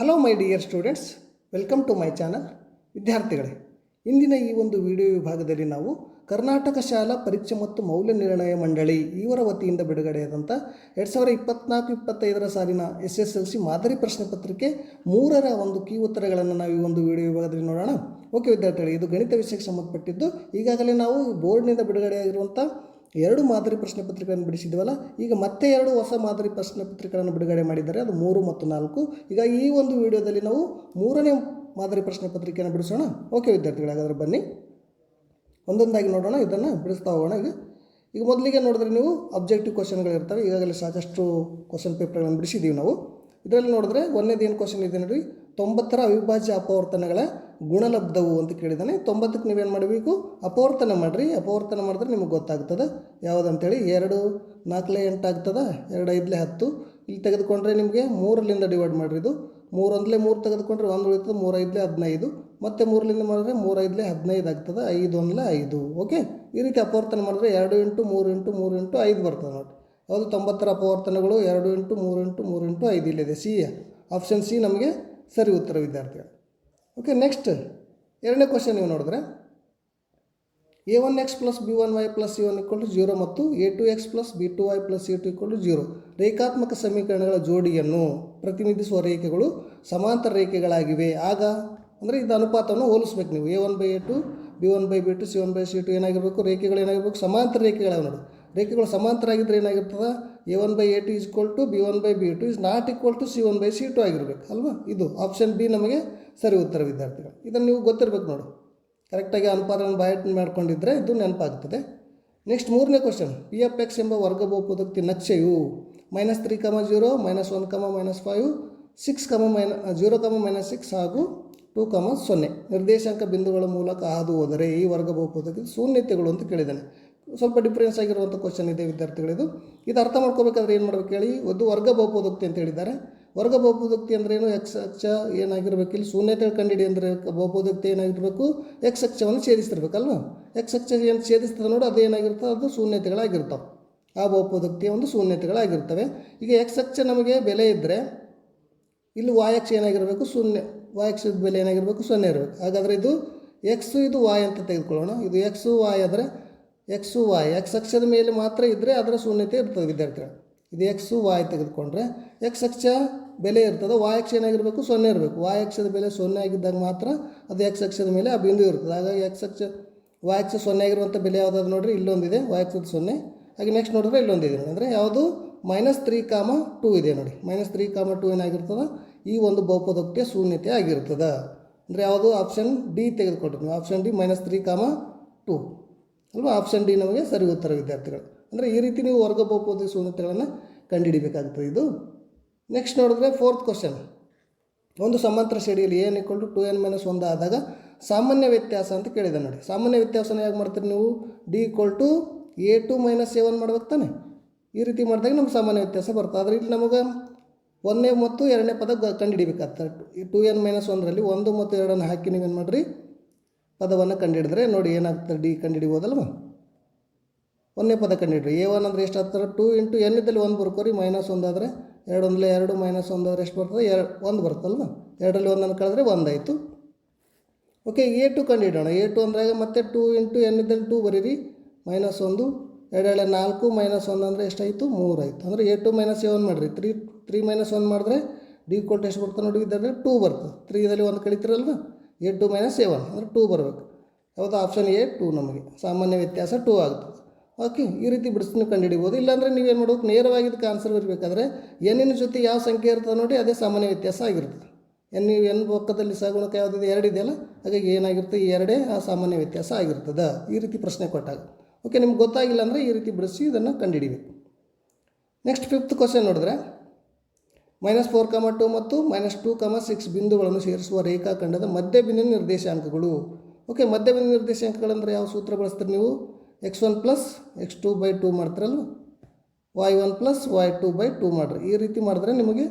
Hello my dear students welcome to my channel ವಿದ್ಯಾರ್ಥಿಗಳೇ, ಇಂದಿನ ಈ ಒಂದು ವಿಡಿಯೋ ವಿಭಾಗದಲ್ಲಿ ನಾವು ಕರ್ನಾಟಕ ಶಾಲಾ ಪರೀಕ್ಷೆ ಮತ್ತು ಮೌಲ್ಯ ನಿರ್ಣಯ ಮಂಡಳಿ ಇವರ ವತಿಯಿಂದ ಬಿಡುಗಡೆಯಾದಂಥ ಎರಡು ಸಾವಿರ ಇಪ್ಪತ್ನಾಲ್ಕು, ಇಪ್ಪತ್ತೈದರ ಸಾಲಿನ ಎಸ್ ಎಸ್ ಎಲ್ ಸಿ ಮಾದರಿ ಪ್ರಶ್ನೆ ಪತ್ರಿಕೆ ಮೂರರ ಒಂದು ಕೀ ಉತ್ತರಗಳನ್ನು ನಾವು ಈ ಒಂದು ವಿಡಿಯೋ ವಿಭಾಗದಲ್ಲಿ ನೋಡೋಣ. ಓಕೆ ವಿದ್ಯಾರ್ಥಿಗಳೇ, ಇದು ಗಣಿತ ವಿಷಯಕ್ಕೆ ಸಂಬಂಧಪಟ್ಟಿದ್ದು ಈಗಾಗಲೇ ನಾವು ಬೋರ್ಡ್ನಿಂದ ಬಿಡುಗಡೆಯಾಗಿರುವಂಥ ಎರಡು ಮಾದರಿ ಪ್ರಶ್ನೆ ಪತ್ರಿಕೆಗಳನ್ನು ಬಿಡಿಸಿದ್ವಲ್ಲ, ಈಗ ಮತ್ತೆ ಎರಡು ಹೊಸ ಮಾದರಿ ಪ್ರಶ್ನೆ ಪತ್ರಿಕೆಗಳನ್ನು ಬಿಡುಗಡೆ ಮಾಡಿದ್ದಾರೆ, ಅದು ಮೂರು ಮತ್ತು ನಾಲ್ಕು. ಈಗ ಈ ಒಂದು ವಿಡಿಯೋದಲ್ಲಿ ನಾವು ಮೂರನೇ ಮಾದರಿ ಪ್ರಶ್ನೆ ಪತ್ರಿಕೆಯನ್ನು ಬಿಡಿಸೋಣ. ಓಕೆ ವಿದ್ಯಾರ್ಥಿಗಳು, ಹಾಗಾದ್ರೆ ಬನ್ನಿ. ಒಂದೊಂದಾಗಿ ನೋಡೋಣ, ಇದನ್ನು ಬಿಡಿಸ್ತಾ ಹೋಗೋಣ. ಈಗ ಈಗ ಮೊದಲಿಗೆ ನೋಡಿದ್ರೆ ನೀವು ಅಬ್ಜೆಕ್ಟಿವ್ ಕ್ವಶನ್ಗಳಿರ್ತವೆ ಈಗಾಗಲೇ ಸಾಕಷ್ಟು ಕ್ವಶನ್ ಪೇಪರ್ಗಳನ್ನು ಬಿಡಿಸಿದ್ದೀವಿ ನಾವು. ಇದರಲ್ಲಿ ನೋಡಿದ್ರೆ ಒಂದನೇದು ಏನು ಕ್ವಶನ್ ಇದೆ ನೋಡಿ ತೊಂಬತ್ತರ ಅವಿಭಾಜ್ಯ ಅಪವರ್ತನಗಳ ಗುಣಲಬ್ಧವು ಅಂತ ಕೇಳಿದ್ದಾನೆ ತೊಂಬತ್ತಕ್ಕೆ ನೀವೇನು ಮಾಡಬೇಕು? ಅಪವರ್ತನ ಮಾಡಿರಿ. ಅಪವರ್ತನ ಮಾಡಿದ್ರೆ ನಿಮಗೆ ಗೊತ್ತಾಗ್ತದೆ. ಯಾವುದಂತೇಳಿ? ಎರಡು, ನಾಲ್ಕಲೇ ಎಂಟು ಆಗ್ತದೆ? ಎರಡು, ಐದಲೇ ಹತ್ತು. ಇಲ್ಲಿ ತೆಗೆದುಕೊಂಡ್ರೆ ನಿಮಗೆ ಮೂರರಿಂದ ಡಿವೈಡ್ ಮಾಡಿರಿ ಇದು. ಮೂರೊಂದಲೇ ಮೂರು ತೆಗೆದುಕೊಂಡ್ರೆ ಒಂದು ಉಳಿತದೆ, ಮೂರು ಐದಲೇ ಹದಿನೈದು. ಮತ್ತು ಮೂರರಿಂದ ಮಾಡಿದ್ರೆ ಮೂರು ಐದಲೇ ಹದಿನೈದು ಆಗ್ತದೆ, ಐದು ಒಂದಲೇ ಐದು. ಓಕೆ ಈ ರೀತಿ ಅಪವರ್ತನ ಮಾಡಿದ್ರೆ ಎರಡು ಎಂಟು ಮೂರು ಇಂಟು ಮೂರು ಇಂಟು ಐದು ಬರ್ತದೆ ನೋಡಿ ಯಾವುದು ತೊಂಬತ್ತರ ಅಪವರ್ತನಗಳು ಎರಡು ಇಂಟು ಮೂರು ಇಂಟು ಮೂರು ಇಂಟು ಐದು ಇಲ್ಲಿದೆ. ಸಿ ಆಪ್ಷನ್ ಸಿ ನಮಗೆ ಸರಿ ಉತ್ತರ, ವಿದ್ಯಾರ್ಥಿಗಳು. ಓಕೆ ನೆಕ್ಸ್ಟ್ ಎರಡನೇ ಕ್ವಶನ್ ನೀವು ನೋಡಿದ್ರೆ. A one X plus B one Y plus C one equal to zero ಮತ್ತು A two X plus B two Y plus C two equal to zero ರೇಖಾತ್ಮಕ ಸಮೀಕರಣಗಳ ಜೋಡಿಯನ್ನು ಪ್ರತಿನಿಧಿಸುವ ರೇಖೆಗಳು ಸಮಾಂತರ ರೇಖೆಗಳಾಗಿವೆ. ಆಗ ಅಂದರೆ ಇದು ಅನುಪಾತವನ್ನು ಹೋಲಿಸ್ಬೇಕು ನೀವು. A one by A two B one by B two C one by C two ಏನಾಗಿರಬೇಕು? ರೇಖೆಗಳು ಏನಾಗಿರಬೇಕು ಸಮಾಂತರ ರೇಖೆಗಳಾಗ ನೋಡಿ. ರೇಖೆಗಳು ಸಮಾಂತರ ಆಗಿದ್ದರೆ ಏನಾಗಿರ್ತದೆ? A one by A two is equal to B one by B two is not equal to C one by C two ಆಗಿರಬೇಕು, ಅಲ್ವಾ? ಇದು ಆಪ್ಷನ್ ಬಿ ನಮಗೆ ಸರಿ ಉತ್ತರ ವಿದ್ಯಾರ್ಥಿಗಳು. ಇದನ್ನು ನೀವು ಗೊತ್ತಿರಬೇಕು ನೋಡು. ಕರೆಕ್ಟಾಗಿ ಅನುಪಾತವನ್ನು ಬಯಟ್ ಮಾಡ್ಕೊಂಡಿದ್ದರೆ ಇದು ನೆನಪಾಗ್ತದೆ. ನೆಕ್ಸ್ಟ್ ಮೂರನೇ ಕ್ವಶನ್ ಪಿ ಎಫ್ ಎಕ್ಸ್ ಎಂಬ ವರ್ಗ ಬಹುಪದಕ್ಕೆ ನಕ್ಷೆಯು minus three comma zero minus one comma minus five six comma minus zero comma minus six ಹಾಗೂ ಟೂ ಕಮ ಸೊನ್ನೆ. ನಿರ್ದೇಶಾಂಕ ಬಿಂದುಗಳ ಮೂಲಕ ಹಾದು ಹೋದರೆ ಈ ವರ್ಗ ಬಹುಪದಕ್ಕೆ ಶೂನ್ಯತೆಗಳು ಅಂತ ಕೇಳಿದ್ದಾನೆ. ಸ್ವಲ್ಪ ಡಿಫ್ರೆನ್ಸ್ ಆಗಿರುವಂಥ ಕ್ವಶನ್ ಇದೆ ವಿದ್ಯಾರ್ಥಿಗಳಿದು ಇದು. ಅರ್ಥ ಮಾಡ್ಕೋಬೇಕಾದ್ರೆ ಏನು ಮಾಡ್ಬೇಕು ಹೇಳಿ? ಒಂದು ವರ್ಗ ಬಹುಪದೋಕ್ತಿ ಅಂತ ಹೇಳಿದ್ದಾರೆ. ವರ್ಗ ಬಹುಪದೋಕ್ತಿ ಅಂದ್ರೆ ಏನು? ಎಕ್ಸ್ ಅಕ್ಷ ಏನಾಗಿರ್ಬೇಕು? ಇಲ್ಲಿ ಶೂನ್ಯತೆ ಕಂಡಿಡಿ ಅಂದರೆ ಬಹುಪದೋಕ್ತಿ ಏನಾಗಿರಬೇಕು? ಎಕ್ಸ್ ಅಕ್ಷವನ್ನು ಛೇದಿಸ್ತಿರ್ಬೇಕಲ್ವ? ಎಕ್ಸ್ ಅಕ್ಷ ಏನು ಛೇದಿಸ್ತದೆ ನೋಡಿ, ಅದು ಏನಾಗಿರ್ತದೆ? ಅದು ಶೂನ್ಯತೆಗಳಾಗಿರ್ತಾವೆ. ಆ ಬಹುಪದೋಕ್ತಿಯ ಒಂದು ಶೂನ್ಯತೆಗಳಾಗಿರ್ತವೆ. ಈಗ ಎಕ್ಸ್ ಅಕ್ಷ ನಮಗೆ ಬೆಲೆ ಇದ್ದರೆ ಇಲ್ಲಿ ವಾಯಕ್ಷ ಏನಾಗಿರಬೇಕು? ಶೂನ್ಯ. ವಾಯಕ್ಷದ ಬೆಲೆ ಏನಾಗಿರಬೇಕು? ಸೊನ್ನೆ ಇರಬೇಕು. ಹಾಗಾದರೆ ಇದು ಎಕ್ಸು ಇದು ವಾಯ್ ಅಂತ ತೆಗೆದುಕೊಳ್ಳೋಣ. ಇದು ಎಕ್ಸು ವಾಯ್ ಆದರೆ ಎಕ್ಸು ವಾಯ್ ಎಕ್ಸ್ ಅಕ್ಷದ ಮೇಲೆ ಮಾತ್ರ ಇದ್ದರೆ ಅದರ ಶೂನ್ಯತೆ ಇರ್ತದೆ ವಿದ್ಯಾರ್ಥಿಗಳು ಇದು ಎಕ್ಸು ವಾಯ್ ತೆಗೆದುಕೊಂಡ್ರೆ ಎಕ್ಸ್ ಅಕ್ಷ ಬೆಲೆ ಇರ್ತದೆ ವಾಯ್ ಅಕ್ಷ ಏನಾಗಿರಬೇಕು? ಸೊನ್ನೆ ಇರಬೇಕು. ವಾಯ್ ಅಕ್ಷದ ಬೆಲೆ ಸೊನ್ನೆ ಆಗಿದ್ದಾಗ ಮಾತ್ರ ಅದು ಎಕ್ಸ್ ಅಕ್ಷದ ಮೇಲೆ ಆ ಬಿಂದು ಇರ್ತದೆ. ಹಾಗಾಗಿ ಎಕ್ಸ್ ಅಕ್ಷ ವಾಯ್ ಅಕ್ಷ ಸೊನ್ನೆ ಆಗಿರುವಂಥ ಬೆಲೆ ಯಾವುದಾದ್ರು ನೋಡಿರಿ, ಇಲ್ಲೊಂದಿದೆ. ವಾಯ್ ಅಕ್ಷದ ಸೊನ್ನೆ. ಹಾಗೆ ನೆಕ್ಸ್ಟ್ ನೋಡಿದ್ರೆ ಇಲ್ಲೊಂದಿದೆ. ಅಂದರೆ ಯಾವುದು? ಮೈನಸ್ ತ್ರೀ ಕಾಮ ಟೂ ಇದೆ ನೋಡಿ. ಮೈನಸ್ ತ್ರೀ ಕಾಮ ಟೂ ಏನಾಗಿರ್ತದೆ? ಈ ಒಂದು ಬಹುಪದಕ್ಕೆ ಶೂನ್ಯತೆ ಆಗಿರ್ತದೆ. ಅಂದರೆ ಯಾವುದು? Option D ತೆಗೆದುಕೊಟ್ರಿ option D minus three comma two ಅಲ್ವಾ ಆಪ್ಷನ್ ಡಿ ನಮಗೆ ಸರಿ ಉತ್ತರ ವಿದ್ಯಾರ್ಥಿಗಳು. ಅಂದರೆ ಈ ರೀತಿ ನೀವು ವರ್ಗ ಬಹುಪದಿ ಸೂನ್ಯತೆಗಳನ್ನು ಕಂಡುಹಿಡಿಬೇಕಾಗ್ತದೆ ಇದು. ನೆಕ್ಸ್ಟ್ ನೋಡಿದ್ರೆ ಫೋರ್ತ್ ಕ್ವಶನ್ ಒಂದು ಸಮಾಂತರ ಶ್ರೇಣಿಯಲ್ಲಿ ಏನು ಇಕ್ವಲ್ ಟು ಎನ್ ಮೈನಸ್ ಒಂದು ಆದಾಗ ಸಾಮಾನ್ಯ ವ್ಯತ್ಯಾಸ ಅಂತ ಕೇಳಿದೆ ನೋಡಿ. ಸಾಮಾನ್ಯ ವ್ಯತ್ಯಾಸನ ಹೇಗೆ ಮಾಡ್ತೀರಿ ನೀವು? D equal to A two minus A one ಮಾಡ್ಬೇಕು ತಾನೆ. ಈ ರೀತಿ ಮಾಡಿದಾಗ ನಮ್ಗೆ ಸಾಮಾನ್ಯ ವ್ಯತ್ಯಾಸ ಬರ್ತದೆ. ಆದರೆ ಇಲ್ಲಿ ನಮಗೆ ಒಂದನೇ ಮತ್ತು ಎರಡನೇ ಪದ ಕಂಡುಹಿಡಿಬೇಕಾಗ್ತದೆ. ಟು ಎನ್ ಮೈನಸ್ ಒಂದರಲ್ಲಿ ಒಂದು ಮತ್ತು ಎರಡನ್ನು ಹಾಕಿ ನೀವೇನು ಮಾಡಿರಿ? ಪದವನ್ನು ಕಂಡುಹಿಡಿದ್ರೆ ನೋಡಿ ಏನಾಗ್ತದೆ ಡಿ ಕಂಡುಹಿಡಿಬೋದಲ್ವ? ಒಂದನೇ ಪದ ಕಂಡುಹಿಡ್ರಿ. ಎ ಒನ್ ಅಂದರೆ ಎಷ್ಟು ಆಗ್ತಾರೆ ಟೂ ಇಂಟು ಎನ್ ಇದ್ದಲ್ಲಿ ಒಂದು ಬರ್ಕೋರಿ ಮೈನಸ್ ಒಂದಾದರೆ ಎರಡು ಒಂದಲೇ ಎರಡು, ಮೈನಸ್ ಒಂದು ಆದರೆ ಎಷ್ಟು ಬರ್ತದೆ? ಎರಡು, ಒಂದು ಬರ್ತಲ್ವ ಎರಡರಲ್ಲಿ ಒಂದನ್ನು ಕಳೆದ್ರೆ ಒಂದಾಯಿತು ಓಕೆ, ಎ ಟು ಕಂಡುಹಿಡೋಣ. ಎ ಟು ಅಂದ್ರಾಗ ಮತ್ತೆ ಟೂ ಇಂಟು ಎನ್ ಇದ್ದಲ್ಲಿ ಟೂ ಬರೀರಿ, ಮೈನಸ್ ಒಂದು. ಎರಡೆರಡೆ ನಾಲ್ಕು, ಮೈನಸ್ ಒಂದು ಅಂದರೆ ಎಷ್ಟಾಯಿತು? ಮೂರು ಆಯಿತು. ಅಂದರೆ A two minus A one ಮಾಡಿರಿ. ತ್ರೀ ತ್ರೀ ಮೈನಸ್ ಒನ್ ಮಾಡಿದ್ರೆ ಡಿ ಕೊಟ್ಟು ಎಷ್ಟು ಬರ್ತದೆ ನೋಡಿ ಇದ್ದರೆ ಟೂ ಬರ್ತದೆ. ತ್ರೀದಲ್ಲಿ ಒಂದು ಕಳಿತೀರಲ್ವ A two minus A one ಅಂದರೆ ಟೂ ಬರಬೇಕು. ಯಾವುದು ಆಪ್ಷನ್ ಎ ಟೂ ನಮಗೆ. ಸಾಮಾನ್ಯ ವ್ಯತ್ಯಾಸ ಟೂ ಆಗುತ್ತೆ. ಓಕೆ ಈ ರೀತಿ ಬಿಡಿಸ್ಕೊಂಡು ಕಂಡುಹಿಡಿಬೋದು. ಇಲ್ಲಾಂದರೆ ನೀವೇನು ಮಾಡ್ಬೇಕು ನೇರವಾಗಿ ಇದಕ್ಕೆ ಆನ್ಸರ್ ಬರಬೇಕಾದ್ರೆ ಎನ್ನಿನ ಜೊತೆ ಯಾವ ಸಂಖ್ಯೆ ಇರ್ತದೆ ನೋಡಿ, ಅದೇ ಸಾಮಾನ್ಯ ವ್ಯತ್ಯಾಸ ಆಗಿರ್ತದೆ ಎನ್ ನೀವು ಎನ್ ಪಕ್ಕದಲ್ಲಿ ಸಗುಣಕ ಯಾವುದಿದೆ? ಎರಡಿದೆಯಲ್ಲ ಹಾಗಾಗಿ ಏನಾಗಿರುತ್ತೆ? ಈ ಎರಡೇ ಆ ಸಾಮಾನ್ಯ ವ್ಯತ್ಯಾಸ ಆಗಿರ್ತದೆ. ಈ ರೀತಿ ಪ್ರಶ್ನೆ ಕೊಟ್ಟಾಗ. ಓಕೆ ನಿಮ್ಗೆ ಗೊತ್ತಾಗಿಲ್ಲ ಅಂದರೆ ಈ ರೀತಿ ಬಿಡಿಸಿ ಇದನ್ನು ಕಂಡುಹಿಡಿಬೇಕು. ನೆಕ್ಸ್ಟ್ ಫಿಫ್ತ್ ಕ್ವಶನ್ ನೋಡಿದ್ರೆ ಮೈನಸ್ ಫೋರ್ ಕಮ ಟು ಮತ್ತು ಮೈನಸ್ ಟೂ ಕಮ ಸಿಕ್ಸ್ ಬಿಂದುಗಳನ್ನು ಸೇರಿಸುವ ರೇಖಾಖಂಡದ ಮಧ್ಯಬಿಂದು ನಿರ್ದೇಶಾಂಕಗಳು. ಓಕೆ ಮಧ್ಯಬಿಂದು ನಿರ್ದೇಶಾಂಕಗಳಂದರೆ ಯಾವ ಸೂತ್ರ ಬಳಸ್ತೀರಿ ನೀವು? X one plus X two by two ಮಾಡ್ತೀರಲ್ವ? Y one plus Y two by two ಮಾಡ್ರಿ. ಈ ರೀತಿ ಮಾಡಿದ್ರೆ ನಿಮಗೆ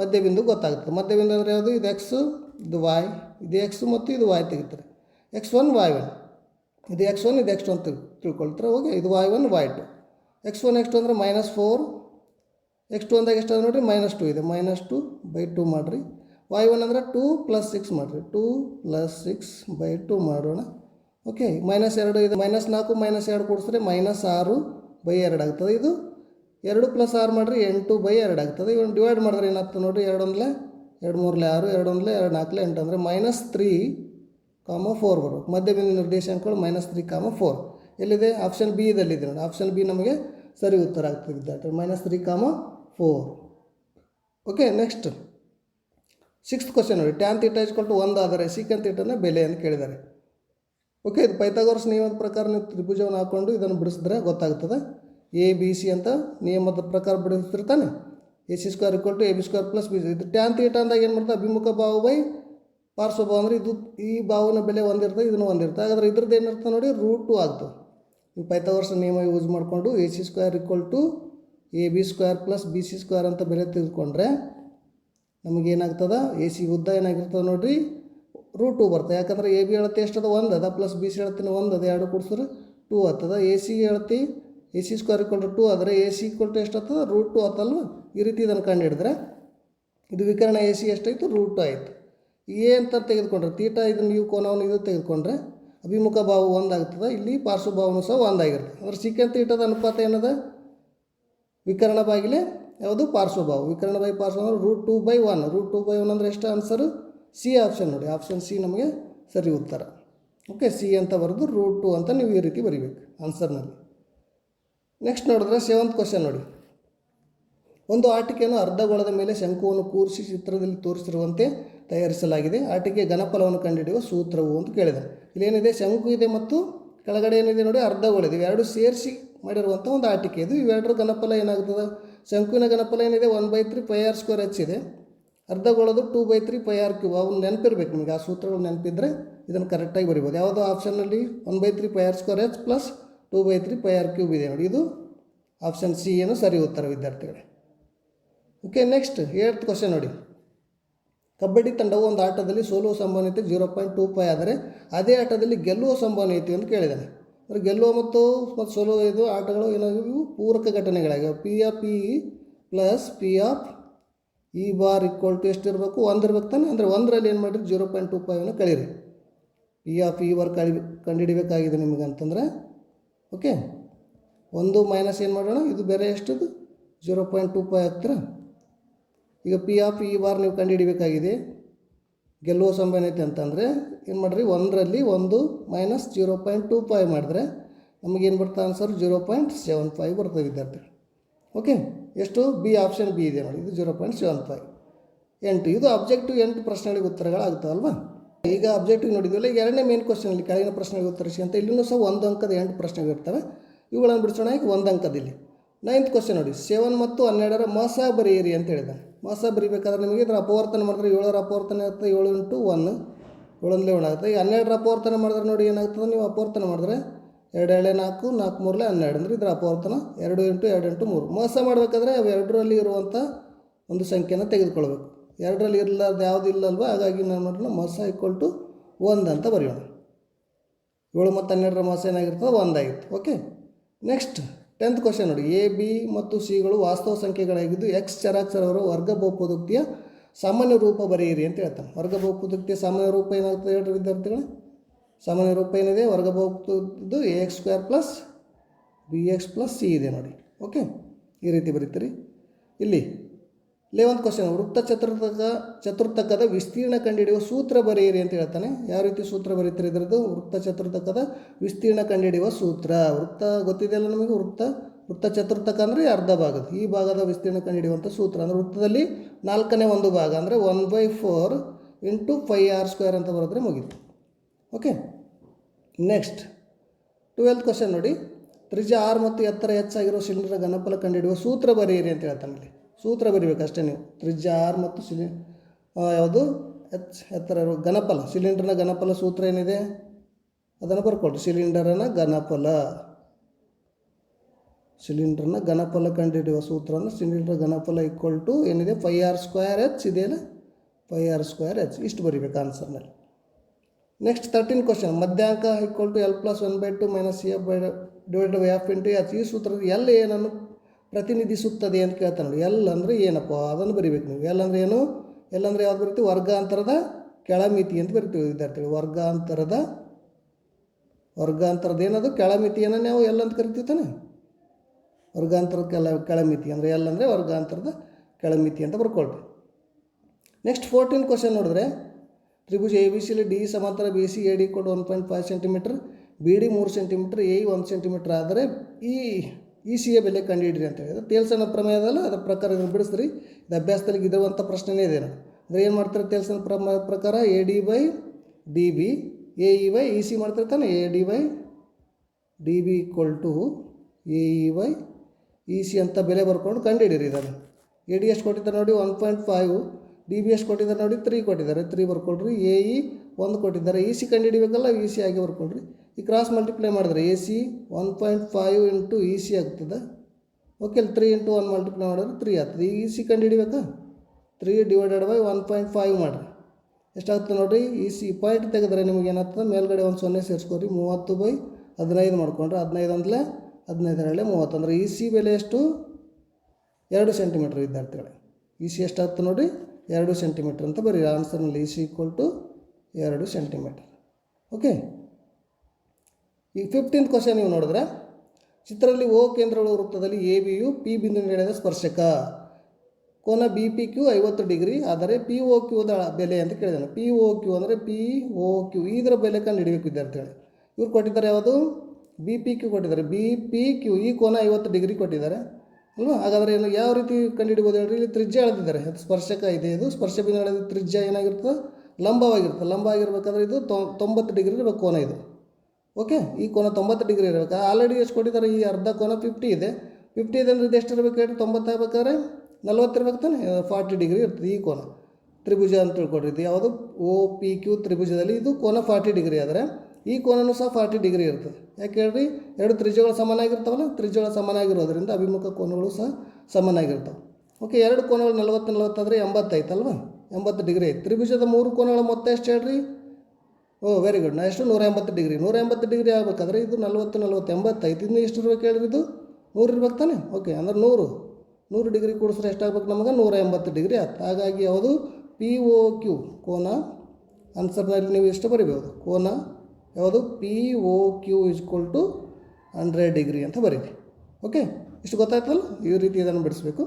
ಮಧ್ಯಬಿಂದು ಗೊತ್ತಾಗುತ್ತೆ. ಮಧ್ಯಬಿಂದು ಅಂದರೆ ಯಾವುದು? ಇದು ಎಕ್ಸು ಇದು ವೈ ಇದು ಎಕ್ಸು ಮತ್ತು ಇದು ವೈ ತೆಗಿತಾರೆ. ಎಕ್ಸ್ ಒನ್ ವೈ ಒನ್ ಇದು ಎಕ್ಸ್ ಒನ್ ಇದು ಎಕ್ಸ್ ಒನ್ ತಿಳ್ಕೊಳ್ತಾರೆ? ಓಕೆ ಇದು Y one Y two X one X two ಅಂದರೆ ಮೈನಸ್ ಫೋರ್ ಎಕ್ಸ್ ಟು ಅಂದಾಗ ಎಷ್ಟು ನೋಡಿರಿ ಮೈನಸ್ ಟು ಇದೆ. ಮೈನಸ್ ಟು ಬೈ ಟು ಮಾಡಿರಿ. ವೈ ಒನ್ ಅಂದರೆ ಟೂ ಪ್ಲಸ್ ಸಿಕ್ಸ್ ಮಾಡಿರಿ. Two plus six by two ಮಾಡೋಣ. ಓಕೆ ಮೈನಸ್ ಎರಡು ಇದು. ಮೈನಸ್ ನಾಲ್ಕು ಮೈನಸ್ ಎರಡು ಕೊಡಿಸ್ರೆ ಮೈನಸ್ ಆರು ಬೈ ಎರಡು ಆಗ್ತದೆ. ಇದು ಎರಡು ಪ್ಲಸ್ ಆರು ಮಾಡಿರಿ, ಎಂಟು ಬೈ ಎರಡು ಆಗ್ತದೆ. ಇವನು ಡಿವೈಡ್ ಮಾಡಿದ್ರೆ ಏನಾಗ್ತದೆ ನೋಡಿರಿ ಎರಡು ಒಂದಲೇ ಎರಡು ಮೂರಲೆ ಆರು ಎರಡು ಒಂದಲೇ ಎರಡು ನಾಲ್ಕಲೆ ಎಂಟು ಅಂದರೆ ಮೈನಸ್ ತ್ರೀ ಕಾಮ ಫೋರ್ ಬರ್ಬೇಕು ಮಧ್ಯಬಿಂದು ನಿರ್ದೇಶಾಂಕಗಳು ಮೈನಸ್ ತ್ರೀ ಕಾಮ ಫೋರ್ ಎಲ್ಲಿದೆ? ಆಪ್ಷನ್ ಬಿ ಇದಲ್ಲಿದೆ ನೋಡಿ ಆಪ್ಷನ್ ಬಿ ನಮಗೆ ಸರಿ ಉತ್ತರ ಆಗ್ತದೆ ವಿದ್ಯಾರ್ಥಿ minus three comma four okay next sixth question ನೋಡಿ. ಟ್ಯಾನ್ ತೀಟ ಇಸ್ಕೊಟ್ಟು ಒಂದು ಆದರೆ ಸೀಕನ್ ತೀಟನ ಬೆಲೆ ಅಂತ ಕೇಳಿದ್ದಾರೆ. ಓಕೆ ಇದು ಪೈಥಾಗೋರ್ಸ್ ನಿಯಮದ ಪ್ರಕಾರ ನೀವು ತ್ರಿಭುಜವನ್ನು ಹಾಕ್ಕೊಂಡು ಇದನ್ನು ಬಿಡಿಸಿದ್ರೆ ಗೊತ್ತಾಗ್ತದೆ. ಎ ಬಿ ಸಿ ಅಂತ ನಿಯಮದ ಪ್ರಕಾರ ಬಿಡಿಸ್ತಿರ್ತಾನೆ. A C square equal to A B square plus B ಇದು ಟ್ಯಾನ್ ತೀಟ ಅಂದಾಗ ಏನು ಮಾಡ್ತಾರೆ ಅಭಿಮುಖ ಬಾವು ಬೈ ಪಾರ್ಶ್ವಭಾವ ಅಂದರೆ ಇದು ಈ ಭಾವನ ಬೆಲೆ ಒಂದಿರ್ತದೆ, ಇದನ್ನು ಒಂದಿರ್ತದೆ. ಹಾಗಾದ್ರೆ ಇದ್ರದ್ದು ಏನಿರ್ತದೆ ನೋಡಿ ರೂಟ್ ಟು ಆಗ್ತದೆ. ನೀವು ಪೈಥಾಗೋರಸ್ ನಿಯಮ ಯೂಸ್ ಮಾಡಿಕೊಂಡು A C square equal to A B square plus B C square ಅಂತ ಬೆಲೆ ತೆಗೆದುಕೊಂಡ್ರೆ ನಮಗೇನಾಗ್ತದೆ ಎ ಸಿ ಉದ್ದ ಏನಾಗಿರ್ತದೆ ನೋಡಿರಿ? ರೂಟ್ ಟು ಬರ್ತದೆ. ಯಾಕಂದ್ರೆ ಎ ಬಿ ಅಳತೆ ಎಷ್ಟದ? ಒಂದು ಅದ. ಪ್ಲಸ್ ಬಿ ಸಿ ಹೇಳ್ತೀನಿ ಒಂದು ಅದ. ಎರಡು ಕೊಡ್ಸಿದ್ರೆ ಟೂ ಆಗ್ತದೆ ಎ ಸಿ ಹೇಳ್ತಿ A C square equal to ಆದರೆ ಎ ಸಿ ಇಕ್ವಲ್ ಎಷ್ಟು ಆಗ್ತದೆ ರೂಟ್ ಟು ಆತಲ್ವ ಈ ರೀತಿ ಇದನ್ನು ಕಂಡು ಹಿಡಿದ್ರೆ ಇದು ವಿಕರಣ ಎ ಸಿ ಎಷ್ಟಾಯಿತು? ರೂಟ್ ಟು ಆಯಿತು. ಎ ಅಂತ ತೆಗೆದುಕೊಂಡ್ರೆ ತೀಟ ಇದನ್ನು ನೀವು ಕೋನವನ್ನು ಇದು ತೆಗೆದುಕೊಂಡ್ರೆ ಅಭಿಮುಖ ಭಾವ ಒಂದಾಗ್ತದೆ ಇಲ್ಲಿ ಪಾರ್ಶ್ವಭಾವನೂ ಸಹ ಒಂದಾಗಿರ್ತದೆ ಅಂದ್ರೆ ಸಿಕ್ಕಂತ ತೀಟದ ಅನುಪಾತ ಏನದ? ವಿಕರಣ ಬಾಗಿಲೆ ಯಾವುದು? ಪಾರ್ಶ್ವಭಾವ. ವಿಕರಣ ಬೈ ಪಾರ್ಶ್ವ ಅಂದ್ರೆ root two by one root two by one ಅಂದರೆ ಎಷ್ಟು ಆನ್ಸರು ಸಿ ಆಪ್ಷನ್ ನೋಡಿ. ಆಪ್ಷನ್ ಸಿ ನಮಗೆ ಸರಿ ಉತ್ತರ. ಓಕೆ ಸಿ ಅಂತ ಬರೆದು ರೂಟ್ ಟು ಅಂತ ನೀವು ಈ ರೀತಿ ಬರಿಬೇಕು ಆನ್ಸರ್ನಲ್ಲಿ ನೆಕ್ಸ್ಟ್ ನೋಡಿದ್ರೆ ಸೆವೆಂತ್ ಕ್ವಶನ್ ನೋಡಿ. ಒಂದು ಆಟಿಕೆಯನ್ನು ಅರ್ಧಗೋಳದ ಮೇಲೆ ಶಂಕುವನ್ನು ಕೂರಿಸಿ ಚಿತ್ರದಲ್ಲಿ ತೋರಿಸಿರುವಂತೆ ತಯಾರಿಸಲಾಗಿದೆ. ಆಟಿಕೆ ಘನಫಲವನ್ನು ಕಂಡುಹಿಡಿಯುವ ಸೂತ್ರವು ಅಂತ ಕೇಳಿದೆ. ಇಲ್ಲೇನಿದೆ? ಶಂಕು ಇದೆ ಮತ್ತು ಕೆಳಗಡೆ ಏನಿದೆ ನೋಡಿ? ಅರ್ಧಗೋಳಿದೆ ಇವೆರಡು ಸೇರಿಸಿ ಮಾಡಿರುವಂಥ ಒಂದು ಆಟಿಕೆ ಇದು. ಇವೆರಡರ ಘನಫಲ ಏನಾಗ್ತದೆ? ಶಂಕುವಿನ ಘನಫಲ ಏನಿದೆ? One by three pi R square H ಇದೆ. ಅರ್ಧಗೊಳ್ಳೋದು two by three pi R cube ಅವ್ನು ನೆನಪಿರ್ಬೇಕು ನಿಮಗೆ. ಆ ಸೂತ್ರಗಳು ನೆನಪಿದ್ರೆ ಇದನ್ನು ಕರೆಕ್ಟಾಗಿ ಬರಿಬೋದು. ಯಾವುದೋ ಆಪ್ಷನ್ನಲ್ಲಿ one by three pi R square H plus two by three pi R cube ಇದೆ ನೋಡಿ. ಇದು ಆಪ್ಷನ್ ಸಿ ಏನು ಸರಿ ಉತ್ತರ ವಿದ್ಯಾರ್ಥಿಗಳೇ. ಓಕೆ ನೆಕ್ಸ್ಟ್ ಏಳ್ತ್ ಕ್ವಶನ್ ನೋಡಿ. ಕಬಡ್ಡಿ ತಂಡವು ಒಂದು ಆಟದಲ್ಲಿ ಸೋಲುವ ಸಂಭವನೀಯತೆ ಜೀರೋ ಪಾಯಿಂಟ್ ಟೂ ಫೈ ಆದರೆ, ಅದೇ ಆಟದಲ್ಲಿ ಗೆಲ್ಲುವ ಸಂಭವನೀಯತೆ ಅಂತ ಕೇಳಿದ್ದಾನೆ ಅಂದರೆ ಗೆಲ್ಲುವ ಮತ್ತು ಮತ್ತು ಸೋಲುವ ಇದು ಆಟಗಳು ಏನಾಗಿವೆ ಪೂರಕ ಘಟನೆಗಳಾಗಿವೆ P of P plus P of E bar equal to ಎಷ್ಟು ಇರಬೇಕು? ಒಂದು ಇರ್ಬೇಕು ತಾನೆ. ಅಂದರೆ ಒಂದರಲ್ಲಿ ಏನು ಮಾಡಿರಿ? ಜೀರೋ ಪಾಯಿಂಟ್ ಟು ಫೈವ್ನ ಕಳೀರಿ. ಪಿ ಆಫ್ ಇ ಬಾರ್ ಕಳಿ ಕಂಡುಹಿಡಿಬೇಕಾಗಿದೆ ನಿಮಗೆ ಅಂತಂದರೆ. ಓಕೆ ಒಂದು ಮೈನಸ್ ಏನು ಮಾಡೋಣ? ಇದು ಬೇರೆ ಎಷ್ಟದು? ಜೀರೋ ಪಾಯಿಂಟ್ ಟು ಫೈ ಆಗ್ತೀರಾ ಈಗ ಪಿ ಆಫ್ ಇ ಬಾರ್ ನೀವು ಕಂಡುಹಿಡಿಬೇಕಾಗಿದೆ. ಗೆಲ್ಲುವ ಸಂಭವನೀಯತೆ ಅಂತಂದರೆ ಏನು ಮಾಡಿರಿ? ಒಂದರಲ್ಲಿ ಒಂದು minus zero point two five ಮಾಡಿದ್ರೆ ನಮಗೇನು ಬರ್ತದೆ answer zero point seven five ಬರ್ತದೆ ವಿದ್ಯಾರ್ಥಿಗಳು. ಓಕೆ ಎಷ್ಟು? ಬಿ ಆಪ್ಷನ್ ಬಿ ಇದೆ ನೋಡಿ. ಇದು ಜೀರೋ ಪಾಯಿಂಟ್ ಸೆವೆನ್ ಫೈವ್ ಎಂಟು. ಇದು ಅಬ್ಜೆಕ್ಟಿವ್ ಎಂಟು ಪ್ರಶ್ನೆಗಳಿಗೆ ಉತ್ತರಗಳಾಗ್ತಾವಲ್ವಾ ಈಗ ಅಬ್ಜೆಕ್ಟಿವ್ ನೋಡಿದ್ವಲ್ಲ ಈಗ ಎರಡನೇ ಮೇನ್ ಕ್ವಶನಲ್ಲಿ ಕೆಳಗಿನ ಪ್ರಶ್ನೆಗೆ ಉತ್ತರಿಸಿ ಅಂತ ಇಲ್ಲಿನೂ ಸಹ ಒಂದು ಅಂಕದ ಎಂಟು ಪ್ರಶ್ನೆಗಳು ಇರ್ತವೆ. ಇವುಗಳನ್ನು ಬಿಡಿಸೋಣ ಈಗ ಒಂದು ಅಂಕದ ಇಲ್ಲಿ ನೈನ್ತ್ ಕ್ವಶನ್ ನೋಡಿ. ಸೆವೆನ್ ಮತ್ತು ಹನ್ನೆರಡರ ಮಸ ಬರೆಯಿರಿ ಅಂತ ಹೇಳಿದ. ಮಸ ಬರಿಬೇಕಾದ್ರೆ ನಿಮಗೆ ಇದರ ಅಪವರ್ತನ ಮಾಡಿದ್ರೆ ಏಳರ ಅಪವರ್ತನ ಆಗ್ತದೆ ಏಳು ಇಂಟು ಒನ್ ಏಳೊಂದಲೇ ಆಗುತ್ತೆ. ಈಗ ಹನ್ನೆರಡರ ಅಪವರ್ತನ ಮಾಡಿದ್ರೆ ನೋಡಿ ಏನಾಗ್ತದೆ? ನೀವು ಅಪವರ್ತನ ಮಾಡಿದ್ರೆ ಎರಡು ಎಳೆ ನಾಲ್ಕು ನಾಲ್ಕು ಮೂರಲೆ ಹನ್ನೆರಡು. ಅಂದರೆ ಇದರ ಅಪವರ್ತನ ಎರಡು ಇಂಟು ಎರಡು ಇಂಟು ಮೂರು. ಮೋಸ ಮಾಡಬೇಕಾದ್ರೆ ಅವು ಎರಡರಲ್ಲಿ ಇರುವಂಥ ಒಂದು ಸಂಖ್ಯೆನ ತೆಗೆದುಕೊಳ್ಬೇಕು. ಎರಡರಲ್ಲಿ ಇರಲಾರ್ದು ಯಾವುದು ಇಲ್ಲಲ್ವ? ಹಾಗಾಗಿ ನಾನು ಮಾಡೋಣ? ಮೋಸ ಈಕ್ವಲ್ ಟು ಒಂದು ಅಂತ ಬರೆಯೋಣ. ಏಳು ಮತ್ತು ಹನ್ನೆರಡರ ಮಾಸ ಏನಾಗಿರ್ತದೆ? ಒಂದಾಗಿತ್ತು. ಓಕೆ ನೆಕ್ಸ್ಟ್ ಟೆಂತ್ ಕ್ವಶನ್ ನೋಡಿ. ಎ ಬಿ ಮತ್ತು ಸಿಗಳು ವಾಸ್ತವ ಸಂಖ್ಯೆಗಳಾಗಿದ್ದು ಎಕ್ಸ್ ಚರಾಚರವರು ವರ್ಗ ಬಹುಪದೋಕ್ತಿಯ ಸಾಮಾನ್ಯ ರೂಪ ಬರೆಯಿರಿ ಅಂತ ಹೇಳ್ತಾನೆ. ವರ್ಗ ಬಹುಪದೋಕ್ತಿಯ ಸಾಮಾನ್ಯ ರೂಪ ಏನಾಗ್ತದೆ ಹೇಳ್ರಿ ವಿದ್ಯಾರ್ಥಿಗಳು? ಸಾಮಾನ್ಯ ರೂಪ ಏನಿದೆ? ವರ್ಗ ಬಹುಪದದ್ದು a x square plus b x plus c ಇದೆ ನೋಡಿ. ಓಕೆ ಈ ರೀತಿ ಬರೀತೀರಿ. ಇಲ್ಲಿ ಲೆವೆಂತ್ ಕ್ವಶನ್ ವೃತ್ತ ಚತುರ್ಥಕ, ಚತುರ್ಥಕದ ವಿಸ್ತೀರ್ಣ ಕಂಡುಹಿಡಿಯುವ ಸೂತ್ರ ಬರೆಯಿರಿ ಅಂತ ಹೇಳ್ತಾನೆ. ಯಾವ ರೀತಿ ಸೂತ್ರ ಬರೀತಾರೆ ಇದರದ್ದು? ವೃತ್ತ ಚತುರ್ಥಕದ ವಿಸ್ತೀರ್ಣ ಕಂಡುಹಿಡಿಯುವ ಸೂತ್ರ. ವೃತ್ತ ಗೊತ್ತಿದೆಯಲ್ಲ ನಮಗೆ? ವೃತ್ತ ವೃತ್ತ ಚತುರ್ಥಕ ಅಂದರೆ ಅರ್ಧ ಭಾಗದ, ಈ ಭಾಗದ ವಿಸ್ತೀರ್ಣ ಕಂಡುಹಿಡಿಯುವಂಥ ಸೂತ್ರ. ಅಂದರೆ ವೃತ್ತದಲ್ಲಿ ನಾಲ್ಕನೇ ಒಂದು ಭಾಗ ಅಂದರೆ one by four into pi r square ಅಂತ ಬರೆದ್ರೆ ಮುಗೀತು. ಓಕೆ ನೆಕ್ಸ್ಟ್ ಟ್ವೆಲ್ತ್ ಕ್ವಶನ್ ನೋಡಿ. ತ್ರಿಜ ಆರ್ ಮತ್ತು ಎತ್ತರ ಹೆಚ್ಚಾಗಿರೋ ಸಿಲಿಂಡರ್ ಘನಫಲ ಕಂಡುಹಿಡಿಯುವ ಸೂತ್ರ ಬರೆಯಿರಿ ಅಂತ ಹೇಳ್ತಾನೆ ಇಲ್ಲಿ ಸೂತ್ರ ಬರಿಬೇಕು ಅಷ್ಟೇ ನೀವು. ತ್ರಿಜ್ಯ ಮತ್ತು ಸಿಲಿ ಯಾವುದು? ಎಚ್ ಎತ್ತರ ಘನಫಲ. ಸಿಲಿಂಡರ್ನ ಘನಫಲ ಸೂತ್ರ ಏನಿದೆ? ಅದನ್ನು ಬರ್ಕೊಳ್ರಿ. ಸಿಲಿಂಡರನ ಘನಫಲ. ಸಿಲಿಂಡರ್ನ ಘನಫಲ ಕಂಡುಹಿಡಿಯುವ ಸೂತ್ರ ಅಂದರೆ ಸಿಲಿಂಡರ್ ಘನಫಲ ಈಕ್ವಲ್ ಟು ಏನಿದೆ? ಫೈ ಆರ್ ಸ್ಕ್ವೇರ್ ಎಚ್ ಇದೆಯಲ್ಲ ಫೈ ಆರ್ ಸ್ಕ್ವೇರ್ ಎಚ್ ಇಷ್ಟು ಬರಿಬೇಕು ಆನ್ಸರ್ನಲ್ಲಿ next thirteen question ಮಧ್ಯಾಂಕ equal to l plus one by two minus c f by divide by f into h ಈ ಸೂತ್ರದ ಎಲ್ ಏನನ್ನು ಪ್ರತಿನಿಧಿಸುತ್ತದೆ ಅಂತ ಕೇಳ್ತಾನೆ ನೋಡಿ. ಎಲ್ ಅಂದರೆ ಏನಪ್ಪ? ಅದನ್ನು ಬರಿಬೇಕು ನೀವು. ಎಲ್ ಅಂದರೆ ಏನು? ಎಲ್ಲಂದ್ರೆ ಯಾವ್ದು ಬರ್ತೀವಿ? ವರ್ಗಾಂತರದ ಕೆಳಮಿತಿ ಅಂತ ಬರಿತೀವಿ ವಿದ್ಯಾರ್ಥಿಗಳು. ವರ್ಗಾಂತರದ ವರ್ಗಾಂತರದ ಏನದು? ಕೆಳಮಿತಿಯನ್ನು ನಾವು ಎಲ್ಲಂತ ಕರಿತೀವಿ ತಾನೆ. ವರ್ಗಾಂತರದ ಕೆಳ, ಕೆಳಮಿತಿ ಅಂದರೆ ಎಲ್ಲಂದರೆ ವರ್ಗಾಂತರದ ಕೆಳಮಿತಿ ಅಂತ ಬರ್ಕೊಳ್ರಿ ನೆಕ್ಸ್ಟ್ ಫೋರ್ಟೀನ್ ಕ್ವಶನ್ ನೋಡಿದ್ರೆ, ತ್ರಿಭುಜ ಎ ಬಿ ಸಿಲಿ ಡಿ ಸಮಾಂತರ ಬಿ ಸಿ ಎ ಡಿ ಕೊಟ್ಟು one point five centimetre B D ಮೂರು ಸೆಂಟಿಮೀಟ್ರ್ ಎ ಒಂದು ಸೆಂಟಿಮೀಟ್ರ್ ಆದರೆ ಈ ಇ ಸಿ ಎ ಬೆಲೆ ಕಂಡುಹಿಡಿರಿ ಅಂತ ಹೇಳಿದ್ರೆ. ತೇಲ್ಸನ ಪ್ರಮೇಯದಲ್ಲ, ಅದರ ಪ್ರಕಾರ ಇದನ್ನು ಬಿಡಿಸ್ರಿ ಇದು ಅಭ್ಯಾಸದಲ್ಲಿ ಇರುವಂಥ ಪ್ರಶ್ನೆನೇ ಇದೆ ಅಂದರೆ ಏನು ಮಾಡ್ತಾರೆ ತೇಲ್ಸನ ಪ್ರಮ, ಪ್ರಕಾರ? A D by D B A E by E C ಮಾಡ್ತಿರ್ತಾನೆ A D by D B equal to A E by E C ಅಂತ ಬೆಲೆ ಬರ್ಕೊಂಡು ಕಂಡುಹಿಡೀರಿ ಇದನ್ನು. ಎ ಡಿ ಎಷ್ಟು ಕೊಟ್ಟಿದ್ದಾರೆ ನೋಡಿ one point five D B ಎಷ್ಟು ಕೊಟ್ಟಿದ್ದಾರೆ ನೋಡಿ ತ್ರೀ ಕೊಟ್ಟಿದ್ದಾರೆ. ತ್ರೀ ಬರ್ಕೊಳ್ರಿ. ಎ ಇ ಒಂದು ಕೊಟ್ಟಿದ್ದಾರೆ. ಇ ಸಿ ಕಂಡುಹಿಡಿಬೇಕಲ್ಲ ಇ ಸಿ ಆಗಿ ಬರ್ಕೊಳ್ರಿ. ಈ ಕ್ರಾಸ್ ಮಲ್ಟಿಪ್ಲೈ ಮಾಡಿದ್ರೆ A C one point five into E C ಆಗ್ತದೆ. ಓಕೆ ಅಲ್ಲಿ ತ್ರೀ ಇಂಟು ಒನ್ ಮಲ್ಟಿಪ್ಲೈ ಮಾಡಿದ್ರೆ ತ್ರೀ ಆಗ್ತದೆ. E C ಕಂಡುಹಿಡಿಬೇಕಾ? Three divided by one point five ಮಾಡಿರಿ. ಎಷ್ಟಾಗ್ತದೆ ನೋಡಿರಿ? ಇ ಸಿ ಪಾಯಿಂಟ್ ತೆಗೆದ್ರೆ ನಿಮಗೆ ಏನಾಗ್ತದೆ? ಮೇಲ್ಗಡೆ ಒಂದು ಸೊನ್ನೆ ಸೇರಿಸ್ಕೊರಿ. ಮೂವತ್ತು ಬೈ ಹದಿನೈದು ಮಾಡ್ಕೊಂಡ್ರೆ ಹದಿನೈದು ಅಂತಲೇ ಹದಿನೈದರಲ್ಲೇ ಮೂವತ್ತು. ಅಂದರೆ ಇ ಸಿ ಬೆಲೆ ಎಷ್ಟು? ಎರಡು ಸೆಂಟಿಮೀಟ್ರ್ ವಿದ್ಯಾರ್ಥಿಗಳೇ. ಇ ಸಿ ಎಷ್ಟಾಗ್ತದೆ ನೋಡಿ ಎರಡು ಸೆಂಟಿಮೀಟ್ರ್ ಅಂತ ಬರೀ ಆನ್ಸರ್ನಲ್ಲಿ ಇ ಸಿ ಈಕ್ವಲ್ ಟು ಎರಡು ಸೆಂಟಿಮೀಟ್ರ್ ಓಕೆ ಈಗ ಫಿಫ್ಟೀನ್ ಕ್ವಶನ್ ನೀವು ನೋಡಿದ್ರೆ, ಚಿತ್ರದಲ್ಲಿ ಓ ಕೇಂದ್ರಗಳ ವೃತ್ತದಲ್ಲಿ ಎ ಬಿ ಯು ಪಿ ಬಿಂದು ನಡೆದ ಸ್ಪರ್ಶಕ. ಕೋನ ಬಿ ಪಿ ಕ್ಯೂ ಐವತ್ತು ಡಿಗ್ರಿ, ಆದರೆ ಪಿ ಒ ಕ್ಯೂದ ಬೆಲೆ ಅಂತ ಕೇಳಿದ್ದಾನೆ ಪಿ ಓ ಕ್ಯೂ ಅಂದರೆ ಪಿ ಓ ಕ್ಯೂ ಇದರ ಬೆಲೆ ಕಂಡು ಹಿಡಿಬೇಕು ವಿದ್ಯಾರ್ಥಿಗಳು. ಇವ್ರು ಕೊಟ್ಟಿದ್ದಾರೆ ಯಾವುದು? ಬಿ ಪಿ ಕ್ಯೂ ಕೊಟ್ಟಿದ್ದಾರೆ. ಬಿ ಪಿ ಕ್ಯೂ ಈ ಕೋನ ಐವತ್ತು ಡಿಗ್ರಿ ಕೊಟ್ಟಿದ್ದಾರೆ. ಅಲ್ವಾ? ಹಾಗಾದರೆ ಏನು ಯಾವ ರೀತಿ ಕಂಡುಹಿಡಿಬೋದು ಹೇಳ್ರಿ? ಇಲ್ಲಿ ತ್ರಿಜ್ಯ ಎಳೆದಿದ್ದಾರೆ. ಅದು ಸ್ಪರ್ಶಕ ಇದೆ ಇದು. ಸ್ಪರ್ಶ ಬಿಂದು ಎಳೆದ ತ್ರಿಜ್ಯ ಏನಾಗಿರ್ತದೆ? ಲಂಬವಾಗಿರ್ತದೆ. ಲಂಬ ಆಗಿರ್ಬೇಕಾದ್ರೆ ಇದು ತೊಂಬತ್ತು ಡಿಗ್ರಿ ಇರಬೇಕು ಕೋನ ಇದು. ಓಕೆ, ಈ ಕೋನ ತೊಂಬತ್ತು ಡಿಗ್ರಿ ಇರಬೇಕು? ಆಲ್ರೆಡಿ ಎಷ್ಟು ಕೊಟ್ಟಿದ್ದಾರೆ? ಈ ಅರ್ಧ ಕೋನ ಫಿಫ್ಟಿ ಇದೆ. ಫಿಫ್ಟಿ ಇದೆ ಅಂದರೆ ಇದು ಎಷ್ಟು ಇರಬೇಕು ಹೇಳಿ? ತೊಂಬತ್ತಾಗಬೇಕಾದ್ರೆ ನಲ್ವತ್ತು ಇರ್ಬೇಕು ತಾನೆ? ಫಾರ್ಟಿ ಡಿಗ್ರಿ ಇರ್ತದೆ ಈ ಕೋನ. ತ್ರಿಭುಜ ಅಂತ ತಿಳ್ಕೊಡ್ರಿ ಯಾವುದು? ಓ ಪಿ ಕ್ಯೂ ತ್ರಿಭುಜದಲ್ಲಿ ಇದು ಕೋನ ಫಾರ್ಟಿ ಡಿಗ್ರಿ ಆದರೆ ಈ ಕೋನನೂ ಸಹ ಫಾರ್ಟಿ ಡಿಗ್ರಿ ಇರ್ತದೆ. ಯಾಕೆ ಹೇಳ್ರಿ? ಎರಡು ತ್ರಿಜ್ಯಗಳು ಸಮನಾಗಿರ್ತಾವಲ್ಲ? ತ್ರಿಜ್ಯಗಳು ಸಮನಾಗಿರೋದ್ರಿಂದ ಅಭಿಮುಖ ಕೋನಗಳು ಸಹ ಸಮನಾಗಿರ್ತಾವೆ. ಓಕೆ, ಎರಡು ಕೋನಗಳು ನಲವತ್ತು ನಲವತ್ತಾದರೆ ಎಂಬತ್ತೈತಲ್ವ? ಎಂಬತ್ತು ಡಿಗ್ರಿ ಐತೆ. ತ್ರಿಭುಜದ ಮೂರು ಕೋನಗಳ ಮೊತ್ತ ಎಷ್ಟು ಹೇಳ್ರಿ? ಓ ವೆರಿ ಗುಡ್ ನಾ ಎಷ್ಟು ನೂರ ಎಂಬತ್ತು ಡಿಗ್ರಿ ನೂರ ಎಂಬತ್ತು ಡಿಗ್ರಿ ಆಗಬೇಕಾದ್ರೆ ಇದು ನಲ್ವತ್ತು ನಲ್ವತ್ತು ಎಂಬತ್ತೈದು ಇನ್ನು ಎಷ್ಟು ಇರ್ಬೇಕು ಹೇಳಿರಿ ಇದು? ನೂರು ಇರ್ಬೇಕು ತಾನೆ? ಓಕೆ ಅಂದ್ರೆ ನೂರು. ನೂರು ಡಿಗ್ರಿ ಕೂಡಿಸಿದ್ರೆ ಎಷ್ಟಾಗ್ಬೇಕು ನಮಗೆ? ನೂರ ಎಂಬತ್ತು ಡಿಗ್ರಿ ಆಯ್ತು. ಹಾಗಾಗಿ ಯಾವುದು? ಪಿ ಒ ಕ್ಯೂ ಕೋನ ಆನ್ಸರ್ನಲ್ಲಿ ನೀವು ಎಷ್ಟು ಬರಿಬೋದು? ಕೋನ ಯಾವುದು? P O Q is equal to hundred degree ಅಂತ ಬರೀರಿ. ಓಕೆ ಇಷ್ಟು ಗೊತ್ತಾಯ್ತಲ್ಲ? ಈ ರೀತಿ ಇದನ್ನು ಬಿಡಿಸ್ಬೇಕು.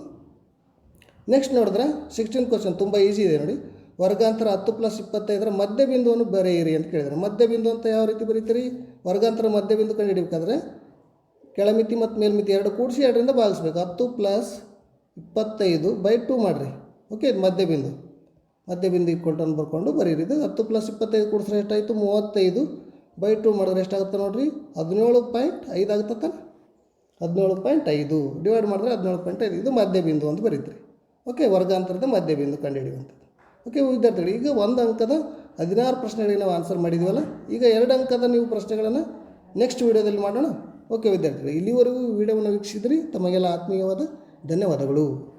ನೆಕ್ಸ್ಟ್ ನೋಡಿದ್ರೆ ಸಿಕ್ಸ್ಟೀನ್ ಕ್ವಶನ್ ತುಂಬ ಈಸಿ ಇದೆ ನೋಡಿ. ವರ್ಗಾಂತರ ಹತ್ತು ಪ್ಲಸ್ ಇಪ್ಪತ್ತೈದರ ಮಧ್ಯ ಬಿಂದುವನ್ನು ಬರೆಯಿರಿ ಅಂತ ಕೇಳಿದರೆ. ಮಧ್ಯ ಬಿಂದು ಅಂತ ಯಾವ ರೀತಿ ಬರೀತೀರಿ? ವರ್ಗಾಂತರ ಮಧ್ಯ ಬಿಂದು ಕಂಡು ಹಿಡಿಬೇಕಾದ್ರೆ ಕೆಳಮಿತಿ ಮತ್ತು ಮೇಲ್ಮಿತಿ ಎರಡು ಕೂಡಿಸಿ ಎರಡರಿಂದ ಭಾಗಿಸ್ಬೇಕು. ಹತ್ತು ಪ್ಲಸ್ ಇಪ್ಪತ್ತೈದು ಬೈ ಟು ಮಾಡಿರಿ. ಓಕೆ ಇದು ಮಧ್ಯ ಬಿಂದು. ಮಧ್ಯ ಬಿಂದು ಇಕ್ಕೊಲ್ಟನ್ನು ಬರ್ಕೊಂಡು ಬರೀರಿ. ಇದು ಹತ್ತು ಪ್ಲಸ್ ಇಪ್ಪತ್ತೈದು ಕೂಡಿಸ್ರೆ ಎಷ್ಟಾಯಿತು? ಮೂವತ್ತೈದು ಬೈ ಟು ಮಾಡಿದ್ರೆ ಎಷ್ಟಾಗುತ್ತೆ ನೋಡಿರಿ? ಹದಿನೇಳು ಪಾಯಿಂಟ್ ಐದು ಆಗುತ್ತೆ ಹದಿನೇಳು ಪಾಯಿಂಟ್ ಐದು. ಡಿವೈಡ್ ಮಾಡಿದ್ರೆ ಹದಿನೇಳು ಪಾಯಿಂಟ್ ಐದು. ಇದು ಮಧ್ಯ ಬಿಂದು ಅಂತ ಬರೀತೀರಿ. ಓಕೆ ವರ್ಗಾಂತರದ ಮಧ್ಯ ಬಿಂದು ಕಂಡುಹಿಡಿಯುವಂಥದ್ದು. ಓಕೆ, ವಿದ್ಯಾರ್ಥಿಗಳು, ಈಗ ಒಂದು ಅಂಕದ ಹದಿನಾರು ಪ್ರಶ್ನೆಗಳಿಗೆ ನಾವು ಆನ್ಸರ್ ಮಾಡಿದ್ದೀವಲ್ಲ ಈಗ ಎರಡು ಅಂಕದ ನೀವು ಪ್ರಶ್ನೆಗಳನ್ನು ನೆಕ್ಸ್ಟ್ ವೀಡಿಯೋದಲ್ಲಿ ಮಾಡೋಣ. ಓಕೆ, ವಿದ್ಯಾರ್ಥಿಗಳು, ಇಲ್ಲಿವರೆಗೂ ವಿಡಿಯೋವನ್ನು ವೀಕ್ಷಿಸಿದ್ರಿ, ತಮಗೆಲ್ಲ ಆತ್ಮೀಯವಾದ ಧನ್ಯವಾದಗಳು.